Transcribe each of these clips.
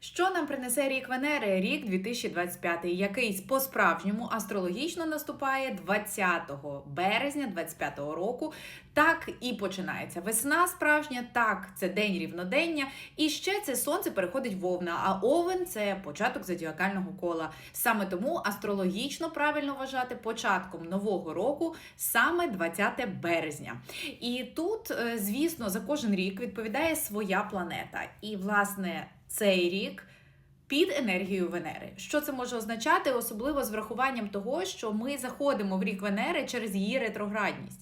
Що нам принесе рік Венери, рік 2025, який по-справжньому астрологічно наступає 20 березня 25 року. Так і починається весна справжня, так це день рівнодення. І ще це сонце переходить в Овна, а Овен це початок зодіакального кола. Саме тому астрологічно правильно вважати початком нового року саме 20 березня. І тут, е, звісно, за кожен рік відповідає своя планета. І, власне, цей рік. Під енергією Венери. Що це може означати, особливо з врахуванням того, що ми заходимо в рік Венери через її ретроградність.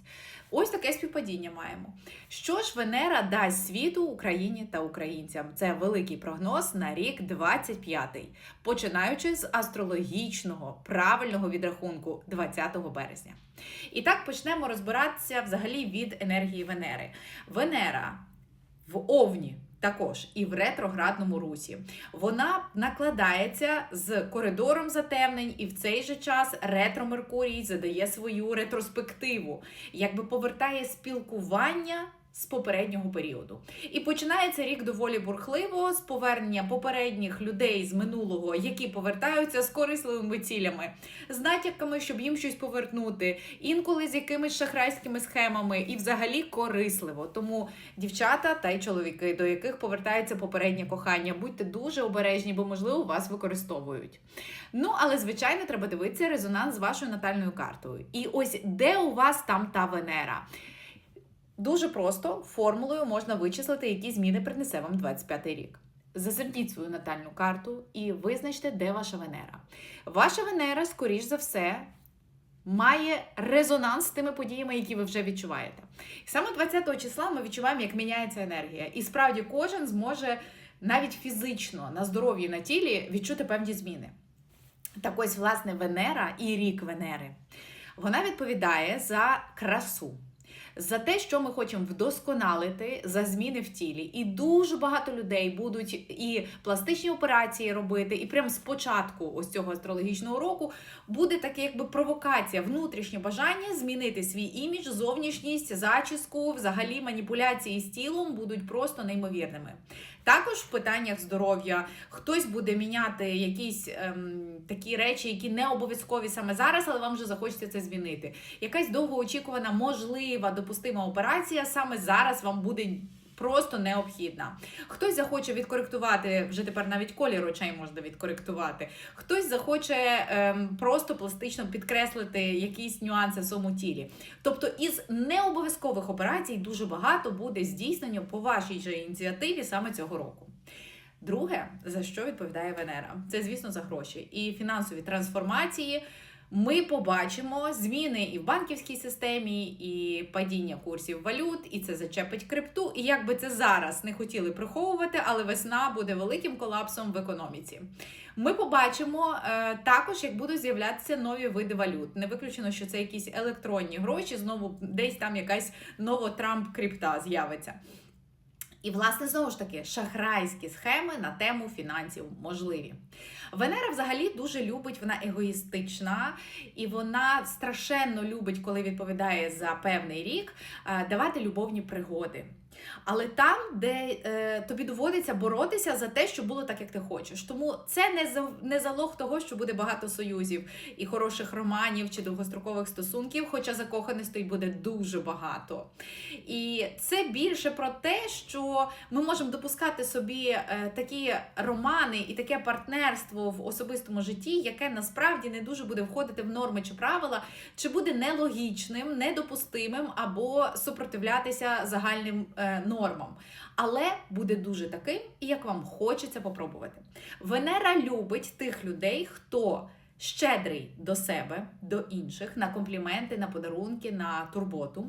Ось таке співпадіння маємо. Що ж Венера дасть світу Україні та українцям? Це великий прогноз на рік 25-й, починаючи з астрологічного правильного відрахунку 20 березня. І так почнемо розбиратися взагалі від енергії Венери. Венера в Овні. Також і в ретроградному русі. Вона накладається з коридором затемнень, і в цей же час ретро Меркурій задає свою ретроспективу, якби повертає спілкування з попереднього періоду. І починається рік доволі бурхливо з повернення попередніх людей з минулого, які повертаються з корисливими цілями, з натяками, щоб їм щось повернути, інколи з якимись шахрайськими схемами, і взагалі корисливо. Тому дівчата та й чоловіки, до яких повертається попереднє кохання, будьте дуже обережні, бо можливо вас використовують. Ну але звичайно треба дивитися резонанс з вашою натальною картою. І ось де у вас там та Венера. Дуже просто формулою можна вичислити, які зміни принесе вам 25 рік. Зазирніть свою натальну карту і визначте, де ваша Венера. Ваша Венера, скоріш за все, має резонанс з тими подіями, які ви вже відчуваєте. Саме 20 числа ми відчуваємо, як міняється енергія. І справді кожен зможе навіть фізично на здоров'ї на тілі відчути певні зміни. Так ось, власне, Венера і рік Венери. Вона відповідає за красу за те, що ми хочемо вдосконалити за зміни в тілі. І дуже багато людей будуть і пластичні операції робити, і прямо спочатку ось цього астрологічного року буде таке, якби провокація, внутрішнє бажання змінити свій імідж, зовнішність, зачіску, взагалі маніпуляції з тілом будуть просто неймовірними. Також в питаннях здоров'я хтось буде міняти якісь ем, такі речі, які не обов'язкові саме зараз, але вам вже захочеться це змінити. Якась довгоочікувана, можлива, допустима операція саме зараз вам буде. Просто необхідна. Хтось захоче відкоректувати, вже тепер навіть колір очей можна відкоректувати. Хтось захоче ем, просто пластично підкреслити якісь нюанси в своєму тілі. Тобто, із необов'язкових операцій дуже багато буде здійснено по вашій же ініціативі саме цього року. Друге, за що відповідає Венера, це, звісно, за гроші і фінансові трансформації. Ми побачимо зміни і в банківській системі, і падіння курсів валют, і це зачепить крипту. І як би це зараз не хотіли приховувати, але весна буде великим колапсом в економіці. Ми побачимо е, також, як будуть з'являтися нові види валют. Не виключено, що це якісь електронні гроші, знову десь там якась нова Трамп крипта з'явиться. І, власне, знову ж таки, шахрайські схеми на тему фінансів можливі. Венера взагалі дуже любить, вона егоїстична і вона страшенно любить, коли відповідає за певний рік, е, давати любовні пригоди. Але там, де е, тобі доводиться боротися за те, що було так, як ти хочеш. Тому це не за, не залог того, що буде багато союзів і хороших романів чи довгострокових стосунків, хоча закоханостей буде дуже багато. І це більше про те, що ми можемо допускати собі е, такі романи і таке партнерство в особистому житті, яке насправді не дуже буде входити в норми чи правила, чи буде нелогічним, недопустимим або супротивлятися загальним. Е, нормам, але буде дуже таким, як вам хочеться попробувати. Венера любить тих людей, хто щедрий до себе, до інших, на компліменти, на подарунки, на турботу.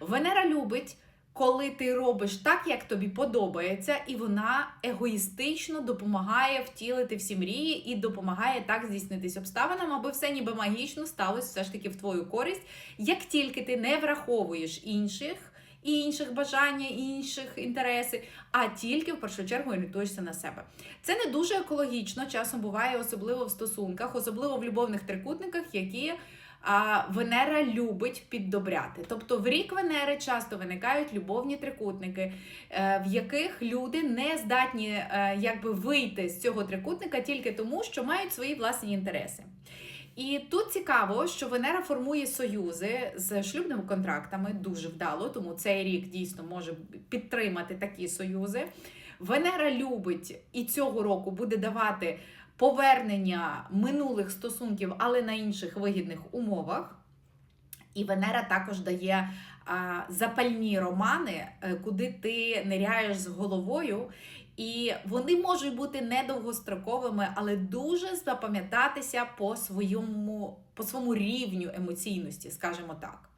Венера любить. Коли ти робиш так, як тобі подобається, і вона егоїстично допомагає втілити всі мрії і допомагає так здійснитись обставинам, аби все ніби магічно сталося все ж таки в твою користь, як тільки ти не враховуєш інших інших бажання, інших інтереси, а тільки в першу чергу орієнтуєшся на себе. Це не дуже екологічно, часом буває, особливо в стосунках, особливо в любовних трикутниках, які а, Венера любить піддобряти. Тобто в рік Венери часто виникають любовні трикутники, е, в яких люди не здатні е, якби вийти з цього трикутника тільки тому, що мають свої власні інтереси. І тут цікаво, що Венера формує союзи з шлюбними контрактами дуже вдало, тому цей рік дійсно може підтримати такі союзи. Венера любить і цього року буде давати повернення минулих стосунків, але на інших вигідних умовах. І Венера також дає запальні романи, е, куди ти ниряєш з головою. І вони можуть бути недовгостроковими, але дуже запам'ятатися по своєму, по своєму рівню емоційності, скажімо так.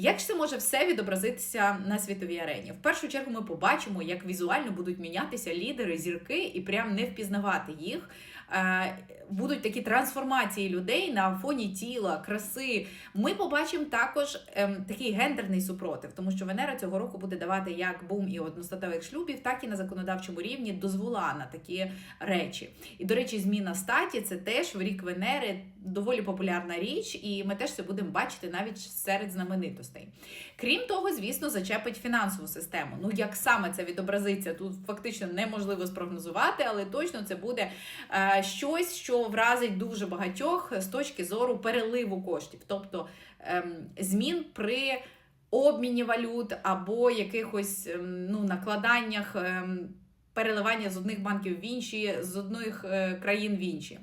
Як ж це може все відобразитися на світовій арені? В першу чергу ми побачимо, як візуально будуть мінятися лідери, зірки, і прям не впізнавати їх. Е, Будуть такі трансформації людей на фоні тіла, краси. Ми побачимо також ем, такий гендерний супротив, тому що Венера цього року буде давати як бум і одностатевих шлюбів, так і на законодавчому рівні дозвола на такі речі. І, до речі, зміна статі це теж в рік Венери доволі популярна річ, і ми теж це будемо бачити навіть серед знаменитостей. Крім того, звісно, зачепить фінансову систему. Ну як саме це відобразиться, тут фактично неможливо спрогнозувати, але точно це буде е, щось, що вразить дуже багатьох з точки зору переливу коштів, тобто ем, змін при обміні валют або якихось ем, ну, накладаннях. Ем, Переливання з одних банків в інші, з одних е, країн в інші.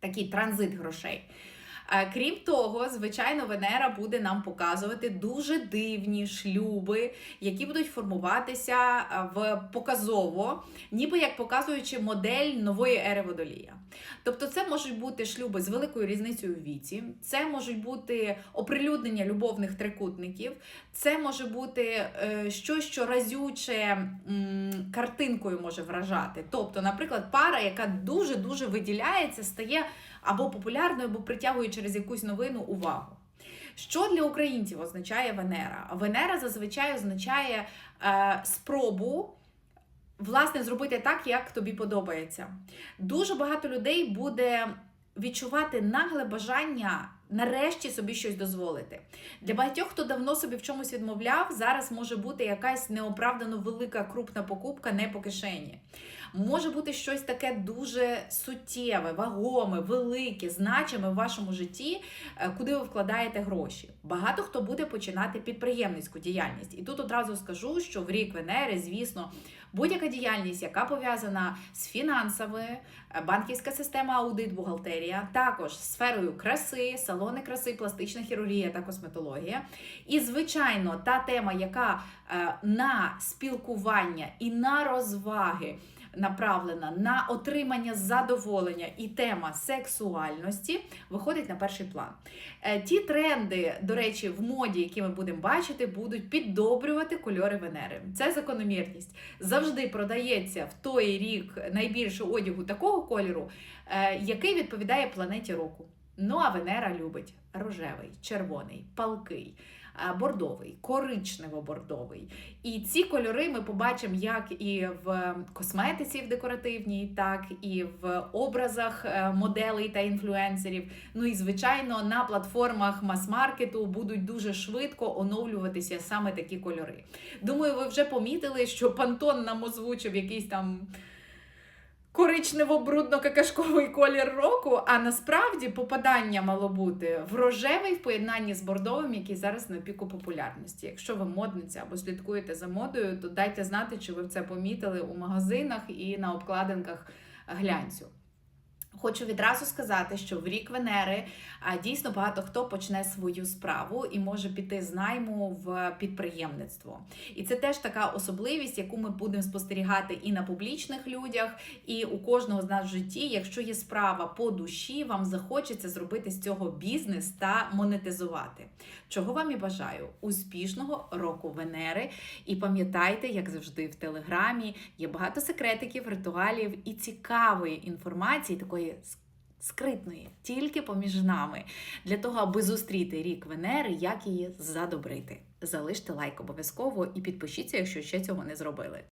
Такий транзит грошей. Крім того, звичайно, Венера буде нам показувати дуже дивні шлюби, які будуть формуватися в показово, ніби як показуючи модель нової ери водолія. Тобто, це можуть бути шлюби з великою різницею в віці, це можуть бути оприлюднення любовних трикутників, це може бути е, щось, що разюче картинкою може вражати. Тобто, наприклад, пара, яка дуже дуже виділяється, стає або популярною, або притягує через якусь новину увагу. Що для українців означає Венера? Венера зазвичай означає е, спробу. Власне, зробити так, як тобі подобається. Дуже багато людей буде відчувати нагле бажання нарешті собі щось дозволити. Для багатьох, хто давно собі в чомусь відмовляв, зараз може бути якась неоправдано велика крупна покупка не по кишені. Може бути щось таке дуже суттєве, вагоме, велике, значиме в вашому житті, е, куди ви вкладаєте гроші. Багато хто буде починати підприємницьку діяльність. І тут одразу скажу, що в рік Венери, звісно, будь-яка діяльність, яка пов'язана з фінансовою, е, банківська система, аудит, бухгалтерія, також сферою краси, салони краси, пластична хірургія та косметологія. І, звичайно, та тема, яка е, на спілкування і на розваги направлена на отримання задоволення і тема сексуальності виходить на перший план. Е, Ті тренди, до речі, в моді, які ми будемо бачити, будуть піддобрювати кольори Венери. Це закономірність. Завжди продається в той рік найбільше одягу такого кольору, е, який відповідає планеті року. Ну а Венера любить рожевий, червоний, палкий, бордовий, коричнево-бордовий. І ці кольори ми побачимо як і в косметиці в декоративній, так і в образах е, моделей та інфлюенсерів. Ну і звичайно на платформах мас-маркету будуть дуже швидко оновлюватися саме такі кольори. Думаю, ви вже помітили, що Пантон нам озвучив якийсь там коричнево-брудно-какашковий колір року, а насправді попадання мало бути в рожевий в поєднанні з бордовим, який зараз на піку популярності. Якщо ви модниця або слідкуєте за модою, то дайте знати, чи ви це помітили у магазинах і на обкладинках глянцю. Хочу відразу сказати, що в рік Венери дійсно багато хто почне свою справу і може піти з найму в підприємництво. І це теж така особливість, яку ми будемо спостерігати і на публічних людях, і у кожного з нас в житті. Якщо є справа по душі, вам захочеться зробити з цього бізнес та монетизувати. Чого вам і бажаю успішного року Венери. І пам'ятайте, як завжди, в телеграмі є багато секретиків, ритуалів і цікавої інформації, такої скритної, тільки поміж нами, для того, аби зустріти рік Венери, як її задобрити. Залиште лайк обов'язково і підпишіться, якщо ще цього не зробили.